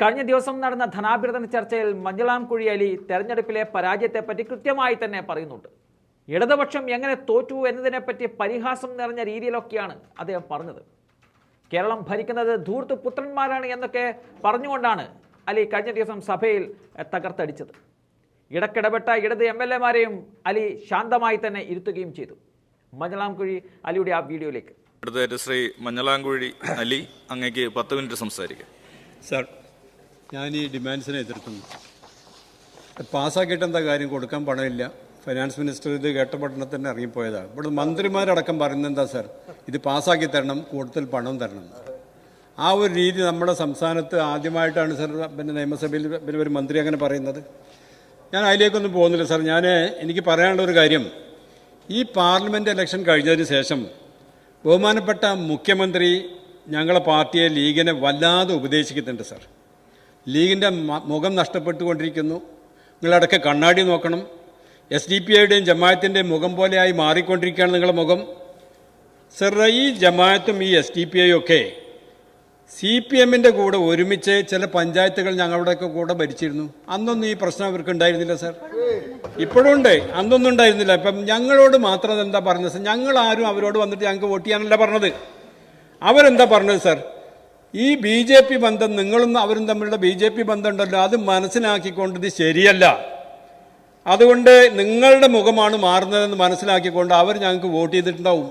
കഴിഞ്ഞ ദിവസം നടന്ന ധനാഭ്യർത്ഥന ചർച്ചയിൽ മഞ്ഞളാംകുഴി അലി തെരഞ്ഞെടുപ്പിലെ പരാജയത്തെപ്പറ്റി കൃത്യമായി തന്നെ പറയുന്നുണ്ട്. ഇടതുപക്ഷം എങ്ങനെ തോറ്റു എന്നതിനെപ്പറ്റി പരിഹാസം നിറഞ്ഞ രീതിയിലൊക്കെയാണ് അദ്ദേഹം പറഞ്ഞത്. കേരളം ഭരിക്കുന്നത് ധൂർത്ത് പുത്രന്മാരാണ് എന്നൊക്കെ പറഞ്ഞുകൊണ്ടാണ് അലി കഴിഞ്ഞ ദിവസം സഭയിൽ തകർത്തടിച്ചത്. ഇടക്കിടപെട്ട ഇടത് എം എൽ എമാരെയും അലി ശാന്തമായി തന്നെ ഇരുത്തുകയും ചെയ്തു. മഞ്ഞളാംകുഴി അലിയുടെ ആ വീഡിയോയിലേക്ക്. അടുത്തതായിട്ട് ശ്രീ മഞ്ഞളാംകുഴി അലി അങ്ങേക്ക് പത്ത് മിനിറ്റ് സംസാരിക്കാം. സാർ ഞാൻ ഈ ഡിമാൻഡ്സിനെ എതിർക്കുന്നു. പാസ്സാക്കിയിട്ട് എന്താ കാര്യം? കൊടുക്കാൻ പണമില്ല. ഫൈനാൻസ് മിനിസ്റ്റർ ഇത് കേട്ട പഠനം തന്നെ ഇറങ്ങിപ്പോയതാണ് ഇവിടെ മന്ത്രിമാരടക്കം പറയുന്നത് എന്താ സാർ? ഇത് പാസ്സാക്കി തരണം കൂടുതൽ പണം തരണം ആ ഒരു രീതി നമ്മുടെ സംസ്ഥാനത്ത് ആദ്യമായിട്ടാണ് സർ പിന്നെ നിയമസഭയിൽ പിന്നെ ഒരു മന്ത്രി അങ്ങനെ പറയുന്നത്. ഞാൻ അതിലേക്കൊന്നും പോകുന്നില്ല സാർ. ഞാൻ എനിക്ക് പറയാനുള്ള ഒരു കാര്യം. ഈ പാർലമെന്റ് ഇലക്ഷൻ കഴിഞ്ഞതിന് ശേഷം ബഹുമാനപ്പെട്ട മുഖ്യമന്ത്രി ഞങ്ങളെ പാർട്ടിയെ ലീഗിനെ വല്ലാതെ ഉപദേശിക്കുന്നുണ്ട് സാർ. ലീഗിന്റെ മുഖം നഷ്ടപ്പെട്ടുകൊണ്ടിരിക്കുന്നു. നിങ്ങളടക്കം കണ്ണാടി നോക്കണം. എസ് ഡി പി ഐയുടെയും ജമായത്തിന്റെയും മുഖം പോലെയായി മാറിക്കൊണ്ടിരിക്കുകയാണ് നിങ്ങളുടെ മുഖം. സർ ഈ ജമായത്തും ഈ എസ് ഡി പി ഐ ഒക്കെ സി പി എമ്മിന്റെ കൂടെ ഒരുമിച്ച് ചില പഞ്ചായത്തുകൾ ഞങ്ങളുടെയൊക്കെ കൂടെ ഭരിച്ചിരുന്നു. അന്നൊന്നും ഈ പ്രശ്നം അവർക്ക് ഉണ്ടായിരുന്നില്ല സർ ഇപ്പോഴും ഉണ്ട്. അന്നൊന്നും ഉണ്ടായിരുന്നില്ല. ഇപ്പം ഞങ്ങളോട് മാത്രം എന്താ പറഞ്ഞത് സർ ഞങ്ങൾ ആരും അവരോട് വന്നിട്ട് ഞങ്ങൾക്ക് വോട്ട് ചെയ്യാനല്ല പറഞ്ഞത്. അവരെന്താ പറഞ്ഞത് സാർ ഈ ബി ജെ പി ബന്ധം നിങ്ങളും അവരും തമ്മിലുള്ള ബി ജെ പി ബന്ധം ഉണ്ടല്ലോ അത് മനസ്സിലാക്കിക്കൊണ്ട് ഇത് ശരിയല്ല. അതുകൊണ്ട് നിങ്ങളുടെ മുഖമാണ് മാറുന്നതെന്ന് മനസ്സിലാക്കിക്കൊണ്ട് അവർ ഞങ്ങൾക്ക് വോട്ട് ചെയ്തിട്ടുണ്ടാവും.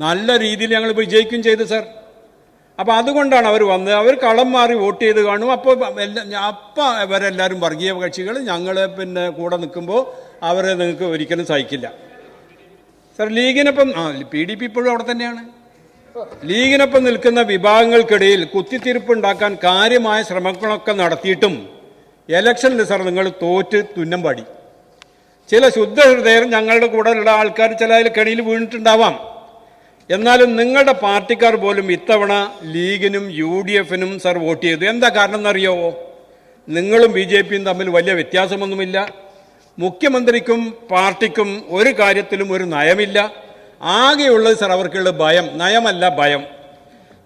നല്ല രീതിയിൽ ഞങ്ങൾ വിജയിക്കും ചെയ്തു സർ. അപ്പോൾ അതുകൊണ്ടാണ് അവർ വന്നത്. അവർ കളം മാറി വോട്ട് ചെയ്ത് കാണും. അപ്പോൾ എല്ലാ അപ്പം അവരെല്ലാവരും വർഗീയ കക്ഷികൾ ഞങ്ങൾ പിന്നെ കൂടെ നിൽക്കുമ്പോൾ അവരെ നിങ്ങൾക്ക് ഒരിക്കലും സഹിക്കില്ല. സർ ലീഗിനൊപ്പം ആ പി ഡി പി ഇപ്പോഴും അവിടെ തന്നെയാണ്. ലീഗിനൊപ്പം നിൽക്കുന്ന വിഭാഗങ്ങൾക്കിടയിൽ കുത്തിത്തിരിപ്പുണ്ടാക്കാൻ കാര്യമായ ശ്രമങ്ങളൊക്കെ നടത്തിയിട്ടും ഇലക്ഷനിൽ സാർ നിങ്ങൾ തോറ്റ് തുന്നം പാടി. ചില ശുദ്ധഹൃദയർ ഞങ്ങളുടെ കൂടെയുള്ള ആൾക്കാർ ചില കെണിയിൽ വീണിട്ടുണ്ടാവാം. എന്നാലും നിങ്ങളുടെ പാർട്ടിക്കാർ പോലും ഇത്തവണ ലീഗിനും യു ഡി എഫിനും സർ വോട്ട് ചെയ്തു. എന്താ കാരണം എന്നറിയോ? നിങ്ങളും ബി ജെ പിയും തമ്മിൽ വലിയ വ്യത്യാസമൊന്നുമില്ല. മുഖ്യമന്ത്രിക്കും പാർട്ടിക്കും ഒരു കാര്യത്തിലും ഒരു നയമില്ല. ആകെയുള്ളത് സാർ അവർക്കുള്ള ഭയം നയമല്ല ഭയം.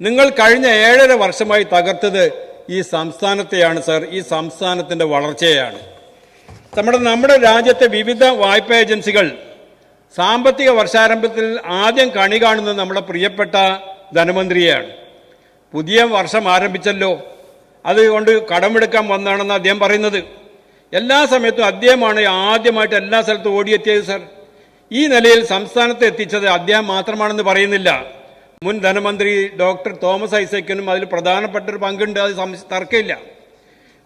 നിങ്ങൾ കഴിഞ്ഞ ഏഴര വർഷമായി തകർത്തത് ഈ സംസ്ഥാനത്തെയാണ് സർ ഈ സംസ്ഥാനത്തിന്റെ വളർച്ചയാണ് നമ്മുടെ നമ്മുടെ രാജ്യത്തെ വിവിധ വായ്പാ ഏജൻസികൾ സാമ്പത്തിക വർഷാരംഭത്തിൽ ആദ്യം കണി കാണുന്നത് നമ്മുടെ പ്രിയപ്പെട്ട ധനമന്ത്രിയെയാണ് പുതിയ വർഷം ആരംഭിച്ചല്ലോ. അതുകൊണ്ട് കടമെടുക്കാൻ വന്നാണെന്ന് അദ്ദേഹം പറയുന്നത്. എല്ലാ സമയത്തും അദ്ദേഹമാണ് ആദ്യമായിട്ട് എല്ലാ സ്ഥലത്തും ഓടിയെത്തിയത് സർ. ഈ നിലയിൽ സംസ്ഥാനത്ത് എത്തിച്ചത് അദ്ദേഹം മാത്രമാണെന്ന് പറയുന്നില്ല. മുൻ ധനമന്ത്രി ഡോക്ടർ തോമസ് ഐസക്കിനും അതിൽ പ്രധാനപ്പെട്ട ഒരു പങ്കുണ്ട് അത് തർക്കമില്ല.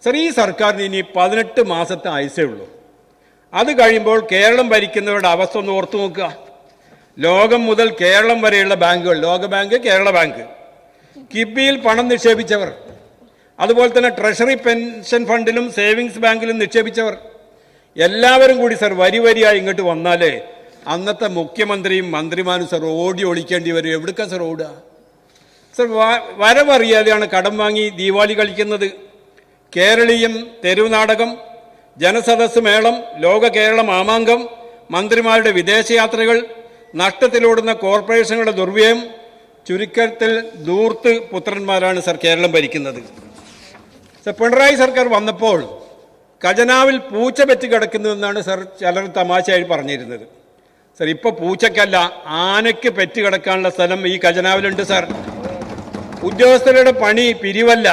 സർ ഈ സർക്കാരിന് ഇനി പതിനെട്ട് മാസത്തെ ആയുസേ ഉള്ളൂ. അത് കഴിയുമ്പോൾ കേരളം ഭരിക്കുന്നവരുടെ അവസ്ഥ ഒന്ന് ഓർത്തു നോക്കുക. ലോകം മുതൽ കേരളം വരെയുള്ള ബാങ്കുകൾ ലോക ബാങ്ക് കേരള ബാങ്ക്. കിബിയിൽ പണം നിക്ഷേപിച്ചവർ അതുപോലെ തന്നെ ട്രഷറി പെൻഷൻ ഫണ്ടിലും സേവിങ്സ് ബാങ്കിലും നിക്ഷേപിച്ചവർ. എല്ലാവരും കൂടി സർ വരി വരിയായി ഇങ്ങോട്ട് വന്നാലേ അന്നത്തെ മുഖ്യമന്ത്രിയും മന്ത്രിമാരും സർ ഓടി ഒളിക്കേണ്ടി വരും. എവിടുക്ക സർ ഓടുക? സർ വരവറിയാതെയാണ് കടം വാങ്ങി ദീപാവലി കളിക്കുന്നത് കേരളീയം തെരുവ് നാടകം ജനസദസ് മേളം ലോക കേരള മാമാങ്കം മന്ത്രിമാരുടെ വിദേശയാത്രകൾ നഷ്ടത്തിലോടുന്ന കോർപ്പറേഷനുകളുടെ ദുർവ്യയം ചുരുക്കത്തിൽ ദൂർത്ത് പുത്രന്മാരാണ് സർ കേരളം ഭരിക്കുന്നത്. സർ പിണറായി സർക്കാർ വന്നപ്പോൾ ഖജനാവിൽ പൂച്ച പെറ്റ് കിടക്കുന്നുവെന്നാണ് സർ ചിലർ തമാശയായി പറഞ്ഞിരുന്നത്. സർ ഇപ്പൊ പൂച്ചക്കല്ല ആനയ്ക്ക് പെറ്റ് കിടക്കാനുള്ള സ്ഥലം ഈ ഖജനാവിലുണ്ട് സാർ. ഉദ്യോഗസ്ഥരുടെ പണി പിരിവല്ല.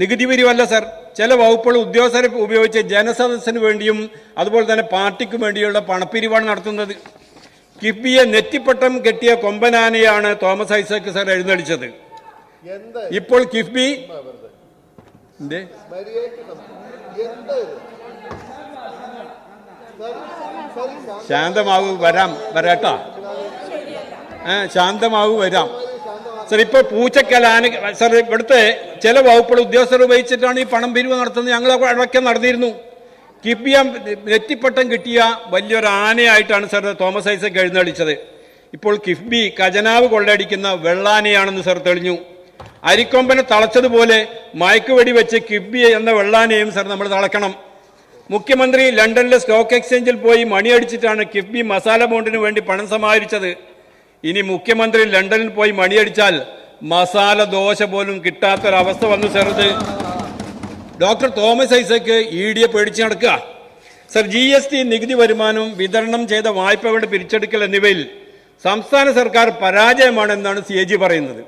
നികുതി പിരിവല്ല സാർ. ചില വകുപ്പുകൾ ഉദ്യോഗസ്ഥരെ ഉപയോഗിച്ച് ജനസദസ്സിന് വേണ്ടിയും അതുപോലെ തന്നെ പാർട്ടിക്ക് വേണ്ടിയുള്ള പണപ്പിരിവാണ് നടത്തുന്നത്. കിഫ്ബിയെ നെറ്റിപ്പട്ടം കെട്ടിയ കൊമ്പനാനയാണ് തോമസ് ഐസക് സാർ എഴുന്നള്ളിച്ചത്. ഇപ്പോൾ കിഫ്ബി എന്തേ? ശാന്തമാകൂ വരാം വരാട്ടോ. ഏ ശാന്തമാകൂ വരാം. സർ ഇപ്പൊ പൂച്ചക്കലാന സർ ഇവിടുത്തെ ചില വകുപ്പുകൾ ഉദ്യോഗസ്ഥർ ഉപയോഗിച്ചിട്ടാണ് ഈ പണം പിരിവ് നടത്തുന്നത്. ഞങ്ങൾ അടക്കം നടന്നിരുന്നു. കിഫ്ബിയ നെറ്റിപ്പട്ടം കിട്ടിയ വലിയൊരു ആനയായിട്ടാണ് സർ തോമസ് ഐസക് എഴുന്നള്ളിച്ചത്. ഇപ്പോൾ കിഫ്ബി ഖജനാവ് കൊള്ളയടിക്കുന്ന വെള്ളാനയാണെന്ന് സർ തെളിഞ്ഞു. അരിക്കൊമ്പനെ തളച്ചതുപോലെ മയക്കുവെടി വെച്ച് കിഫ്ബി എന്ന വെള്ളാനയും സർ നമ്മൾ തളക്കണം. മുഖ്യമന്ത്രി ലണ്ടനിലെ സ്റ്റോക്ക് എക്സ്ചേഞ്ചിൽ പോയി മണിയടിച്ചിട്ടാണ് കിഫ്ബി മസാല ബോണ്ടിന് വേണ്ടി പണം സമാഹരിച്ചത്. ഇനി മുഖ്യമന്ത്രി ലണ്ടനിൽ പോയി മണിയടിച്ചാൽ മസാല ദോശ പോലും കിട്ടാത്തൊരവസ്ഥ വന്നു ചേർത്ത് ഡോക്ടർ തോമസ് ഐസക്ക് ഇ ഡിയെ പേടിച്ച് നടക്കുക. സർ ജി എസ് ടി നികുതി വരുമാനവും വിതരണം ചെയ്ത വായ്പകളുടെ പിരിച്ചെടുക്കൽ എന്നിവയിൽ സംസ്ഥാന സർക്കാർ പരാജയമാണെന്നാണ് സി എ ജി പറയുന്നത്.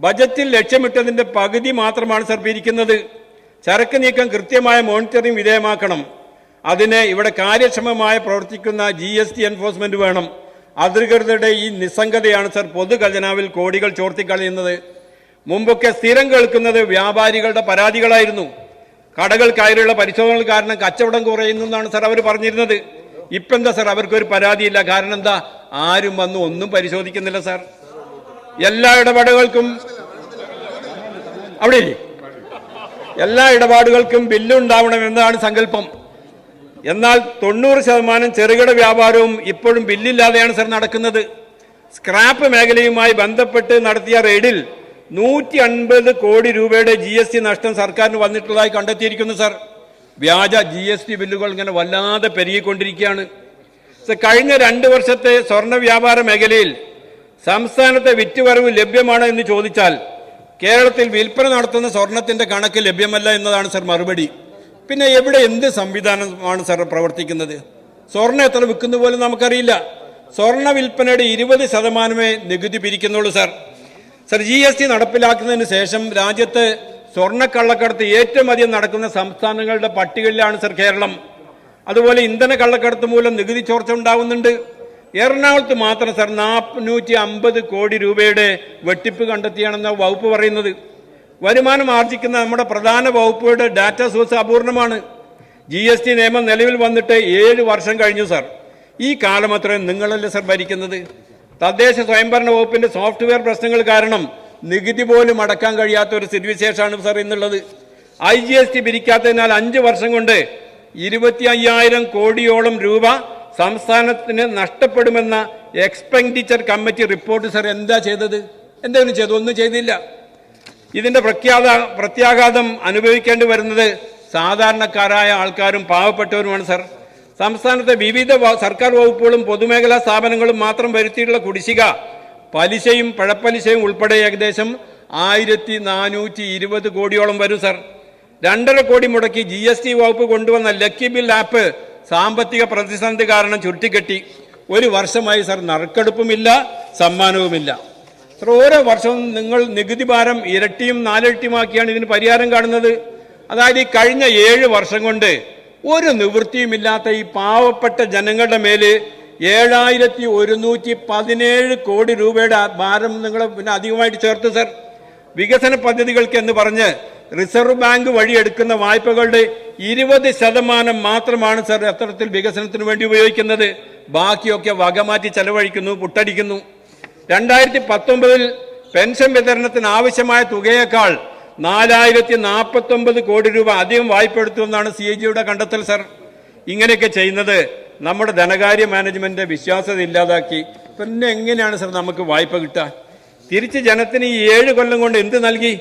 ബജറ്റിൽ ലക്ഷ്യമിട്ടതിന്റെ പകുതി മാത്രമാണ് സർ പിരിക്കുന്നത്. ചരക്ക് നീക്കം കൃത്യമായ മോണിറ്ററിംഗ് വിധേയമാക്കണം. അതിന് ഇവിടെ കാര്യക്ഷമമായി പ്രവർത്തിക്കുന്ന ജി എസ് ടി എൻഫോഴ്സ്മെന്റ് വേണം. അധികൃതരുടെ ഈ നിസ്സംഗതയാണ് സർ പൊതു ഖജനാവിൽ കോടികൾ ചോർത്തിക്കളയുന്നത്. മുമ്പൊക്കെ സ്ഥിരം കേൾക്കുന്നത് വ്യാപാരികളുടെ പരാതികളായിരുന്നു. കടകൾ പരിശോധനകൾ കാരണം കച്ചവടം കുറയുന്നു എന്നാണ് സർ അവർ പറഞ്ഞിരുന്നത്. ഇപ്പൊ എന്താ സാർ അവർക്കൊരു പരാതിയില്ല? കാരണം എന്താ? ആരും വന്നു ഒന്നും പരിശോധിക്കുന്നില്ല സാർ. എല്ലാ ഇടപാടുകൾക്കും അവിടെ? എല്ലാ ഇടപാടുകൾക്കും ബില്ലുണ്ടാവണമെന്നാണ് സങ്കല്പം. എന്നാൽ തൊണ്ണൂറ് ശതമാനം ചെറുകിട വ്യാപാരവും ഇപ്പോഴും ബില്ലില്ലാതെയാണ് സർ നടക്കുന്നത്. സ്ക്രാപ്പ് മേഖലയുമായി ബന്ധപ്പെട്ട് നടത്തിയ റെയ്ഡിൽ നൂറ്റി അൻപത് കോടി രൂപയുടെ ജി എസ് ടി നഷ്ടം സർക്കാരിന് വന്നിട്ടുള്ളതായി കണ്ടെത്തിയിരിക്കുന്നു സർ. വ്യാജ ജി എസ് ടി ബില്ലുകൾ ഇങ്ങനെ വല്ലാതെ പെരുകിക്കൊണ്ടിരിക്കുകയാണ്. കഴിഞ്ഞ രണ്ട് വർഷത്തെ സ്വർണ വ്യാപാര മേഖലയിൽ സംസ്ഥാനത്തെ വിറ്റുവരവ് ലഭ്യമാണോ എന്ന് ചോദിച്ചാൽ കേരളത്തിൽ വിൽപ്പന നടത്തുന്ന സ്വർണത്തിന്റെ കണക്ക് ലഭ്യമല്ല എന്നതാണ് സർ മറുപടി. പിന്നെ എവിടെ എന്ത് സംവിധാനമാണ് സർ പ്രവർത്തിക്കുന്നത്? സ്വർണം എത്ര വിൽക്കുന്ന പോലും നമുക്കറിയില്ല. സ്വർണ വിൽപ്പനയുടെ ഇരുപത് ശതമാനമേ നികുതി പിരിക്കുന്നുള്ളൂ sir. Sir G S T നടപ്പിലാക്കുന്നതിന് ശേഷം രാജ്യത്ത് സ്വർണക്കള്ളക്കടത്ത് ഏറ്റവും അധികം നടക്കുന്ന സംസ്ഥാനങ്ങളുടെ പട്ടികയിലാണ് സർ കേരളം. അതുപോലെ ഇന്ധന കള്ളക്കടത്ത് മൂലം നികുതി ചോർച്ച ഉണ്ടാവുന്നുണ്ട്. എറണാകുളത്ത് മാത്രം സാർ നാനൂറ്റി അമ്പത് കോടി രൂപയുടെ വെട്ടിപ്പ് കണ്ടെത്തിയാണെന്ന വകുപ്പ് പറയുന്നത്. വരുമാനം ആർജിക്കുന്ന നമ്മുടെ പ്രധാന വകുപ്പുകളുടെ ഡാറ്റ സോഴ്സ് അപൂർണമാണ്. ജി എസ് ടി നിയമം നിലവിൽ വന്നിട്ട് ഏഴ് വർഷം കഴിഞ്ഞു സാർ. ഈ കാലം അത്രയും നിങ്ങളല്ലേ സാർ ഭരിക്കുന്നത്? തദ്ദേശ സ്വയംഭരണ വകുപ്പിന്റെ സോഫ്റ്റ്വെയർ പ്രശ്നങ്ങൾ കാരണം നികുതി പോലും അടക്കാൻ കഴിയാത്ത ഒരു സ്ഥിതിവിശേഷമാണ് സാർ ഇന്നുള്ളത്. ഐ ജി എസ് ടി പിരിക്കാത്തതിനാൽ അഞ്ച് വർഷം കൊണ്ട് ഇരുപത്തി അയ്യായിരം കോടിയോളം രൂപ സംസ്ഥാനത്തിന് നഷ്ടപ്പെടുമെന്ന എക്സ്പെൻഡിച്ചർ കമ്മിറ്റി റിപ്പോർട്ട് സർ എന്താ ചെയ്തത്? എന്തെങ്കിലും ചെയ്തു ഒന്നും ചെയ്തില്ല. ഇതിന്റെ പ്രഖ്യാത പ്രത്യാഘാതം അനുഭവിക്കേണ്ടി വരുന്നത് സാധാരണക്കാരായ ആൾക്കാരും പാവപ്പെട്ടവരുമാണ് സർ സംസ്ഥാനത്തെ വിവിധ സർക്കാർ വകുപ്പുകളും പൊതുമേഖലാ സ്ഥാപനങ്ങളും മാത്രം വരുത്തിയിട്ടുള്ള കുടിശ്ശിക പലിശയും പഴപ്പലിശയും ഉൾപ്പെടെ ഏകദേശം ആയിരത്തി നാനൂറ്റി ഇരുപത് കോടിയോളം വരും സർ രണ്ടര കോടി മുടക്കി ജി എസ് ടി വകുപ്പ് കൊണ്ടുവന്ന ലക്കി ബിൽ ആപ്പ് സാമ്പത്തിക പ്രതിസന്ധി കാരണം ചുരുട്ടിക്കെട്ടി. ഒരു വർഷമായി സർ നറുക്കെടുപ്പുമില്ല സമ്മാനവുമില്ല. സർ ഓരോ വർഷവും നിങ്ങൾ നികുതി ഭാരം ഇരട്ടിയും നാലിരട്ടിയുമാക്കിയാണ് ഇതിന് പരിഹാരം കാണുന്നത്. അതായത് ഈ കഴിഞ്ഞ ഏഴ് വർഷം കൊണ്ട് ഒരു നിവൃത്തിയുമില്ലാത്ത ഈ പാവപ്പെട്ട ജനങ്ങളുടെ മേൽ ഏഴായിരത്തി ഒരുന്നൂറ്റി പതിനേഴ് കോടി രൂപയുടെ ഭാരം നിങ്ങൾ പിന്നെ അധികമായിട്ട് ചേർത്ത് സർ. വികസന പദ്ധതികൾക്ക് എന്ന് പറഞ്ഞ് റിസർവ് ബാങ്ക് വഴി എടുക്കുന്ന വായ്പകളുടെ ഇരുപത് ശതമാനം മാത്രമാണ് സർ അത്തരത്തിൽ വികസനത്തിന് വേണ്ടി ഉപയോഗിക്കുന്നത്. ബാക്കിയൊക്കെ വകമാറ്റി ചെലവഴിക്കുന്നു പുട്ടടിക്കുന്നു. രണ്ടായിരത്തി പത്തൊമ്പതിൽ പെൻഷൻ വിതരണത്തിന് ആവശ്യമായ തുകയേക്കാൾ നാലായിരത്തി നാൽപ്പത്തി ഒമ്പത് കോടി രൂപ അധികം വായ്പ എടുത്തുവെന്നാണ് സി എ ജിയുടെ കണ്ടെത്തൽ സർ. ഇങ്ങനെയൊക്കെ ചെയ്യുന്നത് നമ്മുടെ ധനകാര്യ മാനേജ്മെന്റ് വിശ്വാസത ഇല്ലാതാക്കി. പിന്നെ എങ്ങനെയാണ് സർ നമുക്ക് വായ്പ കിട്ടുക? തിരിച്ച് ജനത്തിന് ഈ ഏഴ് കൊല്ലം കൊണ്ട് എന്ത് നൽകി?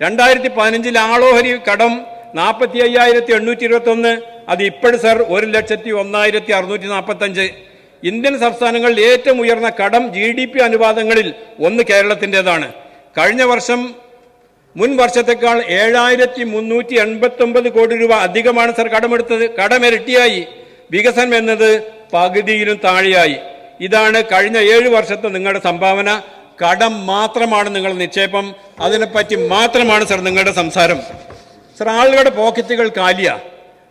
രണ്ടായിരത്തി പതിനഞ്ചിൽ ആളോഹരി കടം നാൽപ്പത്തി അയ്യായിരത്തി എണ്ണൂറ്റി ഇരുപത്തി ഒന്ന് അത് ഇപ്പോഴും സർ ഒരു ലക്ഷത്തി ഒന്നായിരത്തി അറുന്നൂറ്റി നാൽപ്പത്തി അഞ്ച് ഇന്ത്യൻ സംസ്ഥാനങ്ങളിൽ ഏറ്റവും ഉയർന്ന കടം ജി ഡി പി അനുപാതങ്ങളിൽ ഒന്ന് കേരളത്തിന്റെതാണ്. കഴിഞ്ഞ വർഷം മുൻ വർഷത്തെക്കാൾ ഏഴായിരത്തി മുന്നൂറ്റി എൺപത്തി ഒമ്പത് കോടി രൂപ അധികമാണ് സർ കടമെടുത്തത്. കടമിരട്ടിയായി വികസനം എന്നത് പകുതിയിലും താഴെയായി. ഇതാണ് കഴിഞ്ഞ ഏഴ് വർഷത്തെ നിങ്ങളുടെ സംഭാവന. കടം മാത്രമാണ് നിങ്ങൾ നിക്ഷേപം. അതിനെപ്പറ്റി മാത്രമാണ് സർ നിങ്ങളുടെ സംസാരം. സർ ആളുകളുടെ പോക്കറ്റുകൾ കാലിയ.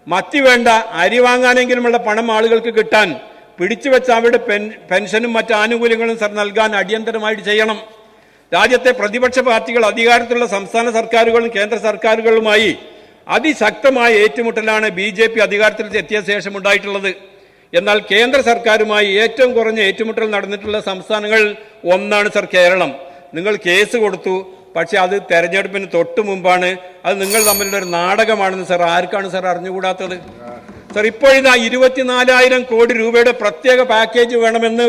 മത്തി വേണ്ട അരി വാങ്ങാനെങ്കിലുമുള്ള പണം ആളുകൾക്ക് കിട്ടാൻ. പിടിച്ചു വെച്ച അവരുടെ പെൻ- പെൻഷനും മറ്റ് ആനുകൂല്യങ്ങളും സർ നൽകാൻ അടിയന്തരമായിട്ട് ചെയ്യണം. രാജ്യത്തെ പ്രതിപക്ഷ പാർട്ടികൾ അധികാരത്തിലുള്ള സംസ്ഥാന സർക്കാരുകളും കേന്ദ്ര സർക്കാരുകളുമായി അതിശക്തമായ ഏറ്റുമുട്ടലാണ് ബി ജെ പി അധികാരത്തിൽ എത്തിയ ശേഷം ഉണ്ടായിട്ടുള്ളത്. എന്നാൽ കേന്ദ്ര സർക്കാരുമായി ഏറ്റവും കുറഞ്ഞ ഏറ്റുമുട്ടൽ നടന്നിട്ടുള്ള സംസ്ഥാനങ്ങൾ ഒന്നാണ് സർ കേരളം. നിങ്ങൾ കേസ് കൊടുത്തു പക്ഷേ അത് തെരഞ്ഞെടുപ്പിന് തൊട്ടു മുമ്പാണ്. അത് നിങ്ങൾ തമ്മിലുള്ള ഒരു നാടകമാണെന്ന് സർ ആർക്കാണ് സർ അറിഞ്ഞുകൂടാത്തത്? സർ ഇപ്പോഴിതാ ഇരുപത്തിനാലായിരം കോടി രൂപയുടെ പ്രത്യേക പാക്കേജ് വേണമെന്ന്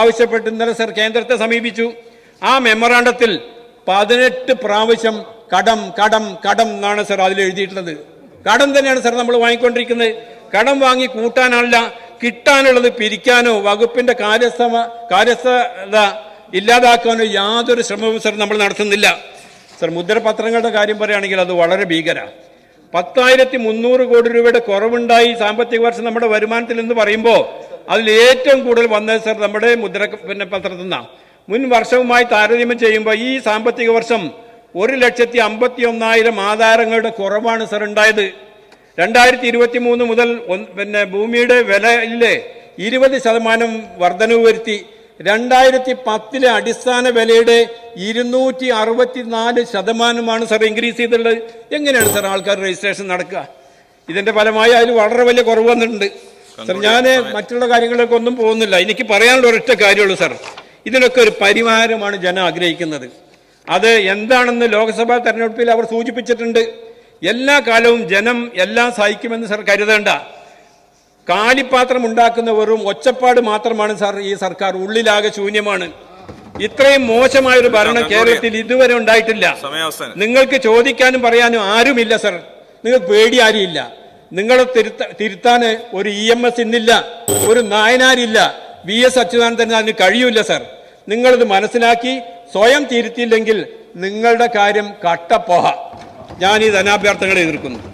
ആവശ്യപ്പെട്ട് സർ കേന്ദ്രത്തെ സമീപിച്ചു. ആ മെമ്മറാണ്ടത്തിൽ പതിനെട്ട് പ്രാവശ്യം കടം കടം കടം എന്നാണ് സർ അതിൽ എഴുതിയിട്ടുള്ളത്. കടം തന്നെയാണ് സർ നമ്മൾ വാങ്ങിക്കൊണ്ടിരിക്കുന്നത്. കടം വാങ്ങി കൂട്ടാനല്ല കിട്ടാനുള്ളത് പിരിക്കാനോ വകുപ്പിന്റെ കാര്യസ്ഥമ കാര്യസ്ഥത ഇല്ലാതാക്കാനോ യാതൊരു ശ്രമവും സർ നമ്മൾ നടത്തുന്നില്ല. സർ മുദ്രപത്രങ്ങളുടെ കാര്യം പറയുകയാണെങ്കിൽ അത് വളരെ ഭീകര. പത്തായിരത്തി മുന്നൂറ് കോടി രൂപയുടെ കുറവുണ്ടായി സാമ്പത്തിക വർഷം നമ്മുടെ വരുമാനത്തിൽ എന്ന് പറയുമ്പോൾ അതിൽ ഏറ്റവും കൂടുതൽ വന്നത് സർ നമ്മുടെ മുദ്ര പിന്നെ പത്രത്തിൽ മുൻ വർഷവുമായി താരതമ്യം ചെയ്യുമ്പോൾ ഈ സാമ്പത്തിക വർഷം ഒരു ലക്ഷത്തി അമ്പത്തി ഒന്നായിരം ആധാരങ്ങളുടെ കുറവാണ് സർ ഉണ്ടായത്. രണ്ടായിരത്തി ഇരുപത്തി മൂന്ന് മുതൽ പിന്നെ ഭൂമിയുടെ വിലയിലെ ഇരുപത് ശതമാനം വർധനവ് വരുത്തി രണ്ടായിരത്തി പത്തിലെ അടിസ്ഥാന വിലയുടെ ഇരുന്നൂറ്റി അറുപത്തി നാല് ശതമാനമാണ് സാർ ഇൻക്രീസ് ചെയ്തിട്ടുള്ളത്. എങ്ങനെയാണ് സാർ ആൾക്കാർ രജിസ്ട്രേഷൻ നടക്കുക? ഇതിന്റെ ഫലമായി അതിൽ വളരെ വലിയ കുറവ് വന്നിട്ടുണ്ട്. സാർ ഞാൻ മറ്റുള്ള കാര്യങ്ങളിലൊക്കെ ഒന്നും പോകുന്നില്ല. എനിക്ക് പറയാനുള്ള ഒരൊറ്റ കാര്യമുള്ളൂ സാർ. ഇതിനൊക്കെ ഒരു പരിഹാരമാണ് ജനം ആഗ്രഹിക്കുന്നത്. അത് എന്താണെന്ന് ലോക്സഭാ തെരഞ്ഞെടുപ്പിൽ അവർ സൂചിപ്പിച്ചിട്ടുണ്ട്. എല്ലാ കാലവും ജനം എല്ലാം സഹിക്കുമെന്ന് സാർ കരുതേണ്ട. കാലിപ്പാത്രം ഉണ്ടാക്കുന്ന വെറും ഒച്ചപ്പാട് മാത്രമാണ് സാർ ഈ സർക്കാർ ഉള്ളിലാകെ ശൂന്യമാണ്. ഇത്രയും മോശമായ ഒരു ഭരണം കേരളത്തിൽ ഇതുവരെ ഉണ്ടായിട്ടില്ല. നിങ്ങൾക്ക് ചോദിക്കാനും പറയാനും ആരുമില്ല സർ. നിങ്ങൾക്ക് പേടി ആരുമില്ല. നിങ്ങളെ തിരുത്ത തിരുത്താൻ ഒരു ഇ എം എസ് ഇന്നില്ല. ഒരു നായനാരില്ല. വി എസ് അച്യുതാനന്ദന് അതിന് കഴിയൂല സർ. നിങ്ങളിത് മനസ്സിലാക്കി സ്വയം തിരുത്തിയില്ലെങ്കിൽ നിങ്ങളുടെ കാര്യം കട്ടപ്പോഹ. ഞാൻ ഈ ധനാഭ്യർത്ഥനകളെ എതിർക്കുന്നു.